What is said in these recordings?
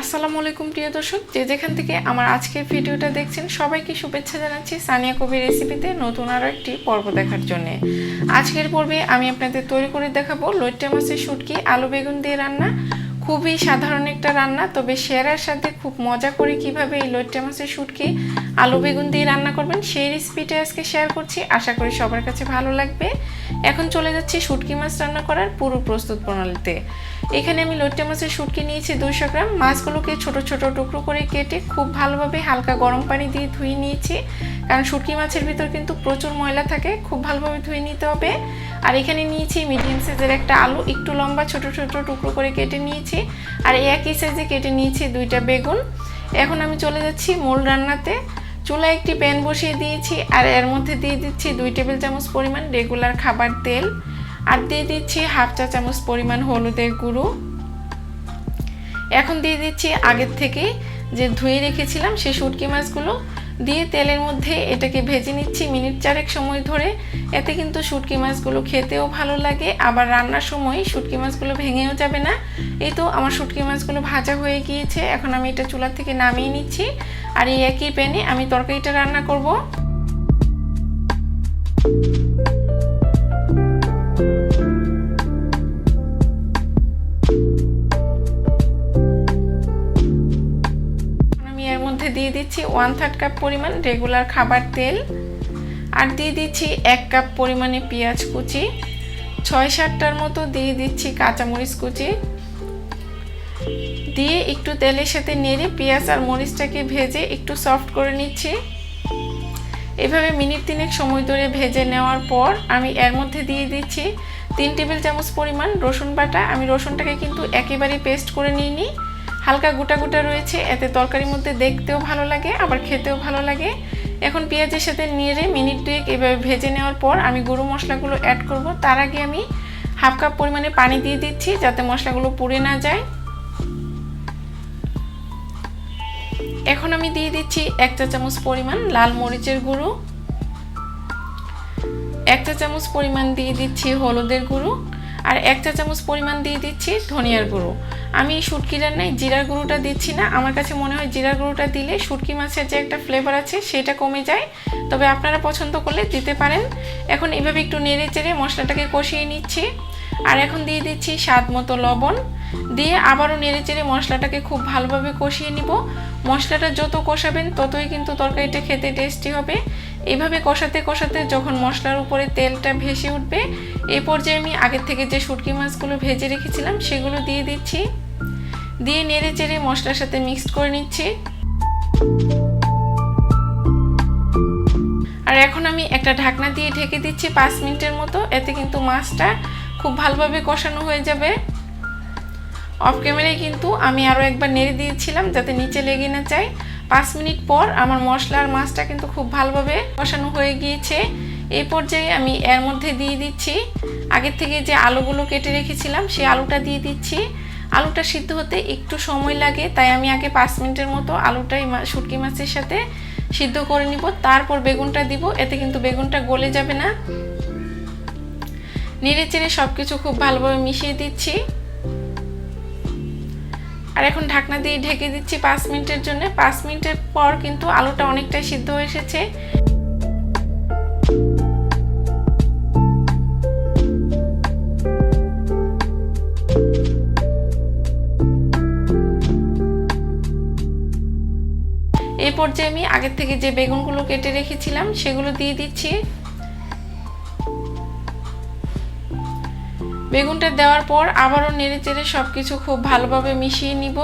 আসসালামু আলাইকুম প্রিয় দর্শক, যে যেখান থেকে আমার আজকের ভিডিওটা দেখছেন, সবাইকে শুভেচ্ছা জানাচ্ছি সানিয়া কবির রেসিপিতে নতুন আরও একটি পর্ব দেখার জন্যে। আজকের পর্বে আমি আপনাদের তৈরি করে দেখাবো লইট্টা মাছের শুটকি, আলু বেগুন দিয়ে রান্না খুবই সাধারণ একটা রান্না, তবে শেয়ারের সাথে খুব মজা করে কীভাবে এই লইট্টা মাছের শুটকি, আলু বেগুন দিয়ে রান্না করবেন সেই রেসিপিটা আজকে শেয়ার করছি। আশা করি সবার কাছে ভালো লাগবে। এখন চলে যাচ্ছি শুটকি মাছ রান্না করার পুরো প্রস্তুত প্রণালীতে। এখানে আমি লইট্টা মাছের শুটকি নিয়েছি দুইশো গ্রাম। মাছগুলোকে ছোট ছোট টুকরো করে কেটে খুব ভালোভাবে হালকা গরম পানি দিয়ে ধুয়ে নিয়েছি। কারণ শুটকি মাছের ভিতর কিন্তু প্রচুর ময়লা থাকে, খুব ভালোভাবে ধুয়ে নিতে হবে। আর এখানে নিয়েছি মিডিয়াম সাইজের একটা আলু, একটু লম্বা ছোট ছোট টুকরো করে কেটে নিয়েছি। আর একই সাইজে কেটে নিয়েছি দুইটা বেগুন। এখন আমি চলে যাচ্ছি মূল রান্নাতে। চুলায় একটি প্যান বসিয়ে দিয়েছি আর এর মধ্যে দিয়ে দিচ্ছি দুই টেবিল চামচ পরিমাণ রেগুলার খাবার তেল। আর দিয়ে দিচ্ছি হাফ চা চামচ পরিমাণ হলুদের গুঁড়ো। এখন দিয়ে দিচ্ছি আগের থেকে যে ধুয়ে রেখেছিলাম সেই শুটকি মাছগুলো। দিয়ে তেলের মধ্যে এটাকে ভেজে নিচ্ছি মিনিট চারেক সময় ধরে। এতে কিন্তু শুটকি মাছগুলো খেতেও ভালো লাগে, আবার রান্নার সময় শুটকি মাছগুলো ভেঙেও যাবে না। এই তো আমার শুটকি মাছগুলো ভাজা হয়ে গিয়েছে, এখন আমি এটা চুলা থেকে নামিয়ে নিচ্ছি। আর এই একই প্যানে আমি তরকারিটা রান্না করব। মধ্যে দিয়ে দিচ্ছি ওয়ান থার্ড কাপ পরিমাণ রেগুলার খাবার তেল। আর দিয়ে দিচ্ছি এক কাপ পরিমাণে পেঁয়াজ কুচি। ছয় সাতটার মতো দিয়ে দিচ্ছি কাঁচামরিচ কুচি। দিয়ে একটু তেলের সাথে নেড়ে পেঁয়াজ আর মরিচটাকে ভেজে একটু সফট করে নিচ্ছি। এভাবে মিনিট তিনেক সময় ধরে ভেজে নেওয়ার পর আমি এর মধ্যে দিয়ে দিচ্ছি তিন টেবিল চামচ পরিমাণ রসুন বাটা। আমি রসুনটাকে কিন্তু একেবারেই পেস্ট করে নিইনি। হালকা গোটা গোটা রয়েছে, এতে তরকারির মধ্যে দেখতেও ভালো লাগে, আবার খেতেও ভালো লাগে। এখন পেঁয়াজের সাথে নেড়ে মিনিট দুয়েক এভাবে ভেজে নেওয়ার পর আমি গুঁড়ো মশলাগুলো অ্যাড করব। তার আগে আমি হাফ কাপ পরিমাণে পানি দিয়ে দিচ্ছি যাতে মশলাগুলো পুড়ে না যায়। এখন আমি দিয়ে দিচ্ছি এক চা চামচ পরিমাণ লাল মরিচের গুঁড়ো। এক চা চামচ পরিমাণ দিয়ে দিচ্ছি হলুদের গুঁড়ো। আর এক চা চামচ পরিমাণ দিয়ে দিচ্ছি ধনিয়ার গুঁড়ো। আমি শুটকি রান্নায় জিরার গুঁড়োটা দিচ্ছি না। আমার কাছে মনে হয় জিরার গুঁড়োটা দিলে শুটকি মাছের যে একটা ফ্লেভার আছে সেটা কমে যায়। তবে আপনারা পছন্দ করলে দিতে পারেন। এখন এভাবে একটু নেড়ে চেড়ে মশলাটাকে কষিয়ে নিচ্ছি। আর এখন দিয়ে দিচ্ছি স্বাদ মতো লবণ। দিয়ে আবারও নেড়ে চেড়ে মশলাটাকে খুব ভালোভাবে কষিয়ে নিব। মশলাটা যত কষাবেন ততই কিন্তু তরকারিটা খেতে টেস্টি হবে। এইভাবে কষাতে কষাতে যখন মশলার উপরে তেলটা ভেসে উঠবে এই পর্যায়ে আমি আগের থেকে যে শুটকি মাছগুলো ভেজে রেখেছিলাম সেগুলো দিয়ে দিচ্ছি। দিয়ে নেড়ে চেড়ে মশলার সাথে মিক্সড করে নিচ্ছি। আর এখন আমি একটা ঢাকনা দিয়ে ঢেকে দিচ্ছি পাঁচ মিনিটের মতো, এতে কিন্তু মাছটা খুব ভালোভাবে কষানো হয়ে যাবে। অফ ক্যামেরায় কিন্তু আমি আরও একবার নেড়ে দিয়েছিলাম যাতে নিচে লেগে না যায়। পাঁচ মিনিট পর আমার মশলার মাছটা কিন্তু খুব ভালোভাবে কষানো হয়ে গিয়েছে। এই পর্যায়ে আমি এর মধ্যে দিয়ে দিচ্ছি। আগের থেকে যে আলুগুলো কেটে রেখেছিলাম, সেই আলুটা দিয়ে দিচ্ছি। আলুটা সিদ্ধ হতে একটু সময় লাগে, তাই আমি আগে পাঁচ মিনিটের মতো আলুটাই শুটকি মাছের সাথে সিদ্ধ করে নিব। তারপর বেগুনটা দিব, এতে কিন্তু বেগুনটা গলে যাবে না। নেড়ে চেড়ে সব কিছু খুব ভালোভাবে মিশিয়ে দিচ্ছি। আর এখন ঢাকনা দিয়ে ঢেকে দিচ্ছি পাঁচ মিনিটের জন্য। পাঁচ মিনিটের পর কিন্তু আলুটা অনেকটাই সিদ্ধ হয়ে এসেছে। এই পর্যায়ে আমি আগের থেকে যে বেগুনগুলো কেটে রেখেছিলাম, সেগুলো দিয়ে দিচ্ছি। বেগুনটা দেওয়ার পর আবারও নেড়ে চেড়ে সব কিছু খুব ভালোভাবে মিশিয়ে নিব।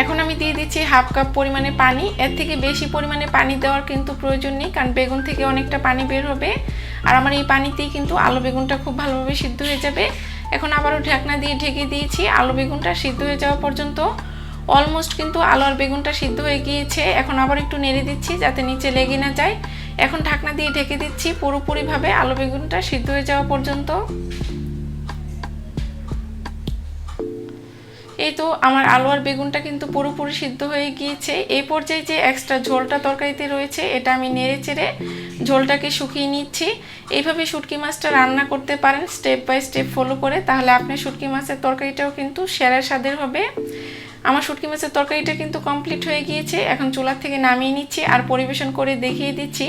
এখন আমি দিয়ে দিচ্ছি হাফ কাপ পরিমাণে পানি। এর থেকে বেশি পরিমাণে পানি দেওয়ার কিন্তু প্রয়োজন নেই, কারণ বেগুন থেকে অনেকটা পানি বের হবে। আর আমার এই পানিতেই কিন্তু আলু বেগুনটা খুব ভালোভাবে সিদ্ধ হয়ে যাবে। এখন আবারও ঢাকনা দিয়ে ঢেকে দিয়েছি, আলু বেগুনটা সিদ্ধ হয়ে যাওয়া পর্যন্ত। অলমোস্ট কিন্তু আলু আর বেগুনটা সিদ্ধ হয়ে গিয়েছে। এখন আবার একটু নেড়ে দিচ্ছি যাতে নিচে লেগে না যায়। এখন ঢাকনা দিয়ে ঢেকে দিচ্ছি পুরোপুরিভাবে আলু বেগুনটা সিদ্ধ হয়ে যাওয়া পর্যন্ত। এই তো আমার আলু আর বেগুনটা কিন্তু পুরোপুরি সিদ্ধ হয়ে গিয়েছে। এই পর্যায়ে যে এক্সট্রা ঝোলটা তরকারিতে রয়েছে, এটা আমি নেড়ে চেড়ে ঝোলটাকে শুকিয়ে নিচ্ছি। এইভাবে শুটকি মাছটা রান্না করতে পারেন স্টেপ বাই স্টেপ ফলো করে। তাহলে আপনার শুটকি মাছের তরকারিটাও কিন্তু সেরা স্বাদের হবে। আমার শুটকি মাছের তরকারিটা কিন্তু কমপ্লিট হয়ে গিয়েছে। এখন চুলার থেকে নামিয়ে নিচ্ছি আর পরিবেশন করে দেখিয়ে দিচ্ছি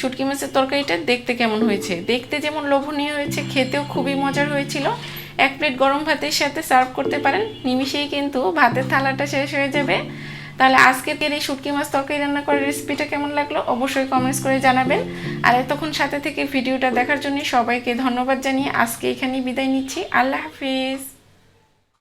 শুটকি মাছের তরকারিটা দেখতে কেমন হয়েছে। দেখতে যেমন লোভনীয় হয়েছে, খেতেও খুবই মজার হয়েছিল। এক প্লেট গরম ভাতের সাথে সার্ভ করতে পারেন। নিমিশেই কিন্তু ভাতের থালাটা শেষ হয়ে যাবে। তাহলে আজকের এই শুটকি মাছ তরকারি রান্না করার রেসিপিটা কেমন লাগল অবশ্যই কমেন্টস করে জানাবেন। আর এতক্ষণ সাথে থেকে ভিডিওটা দেখার জন্য সবাইকে ধন্যবাদ জানিয়ে আজকে এখানেই বিদায় নিচ্ছি। আল্লাহ হাফিজ।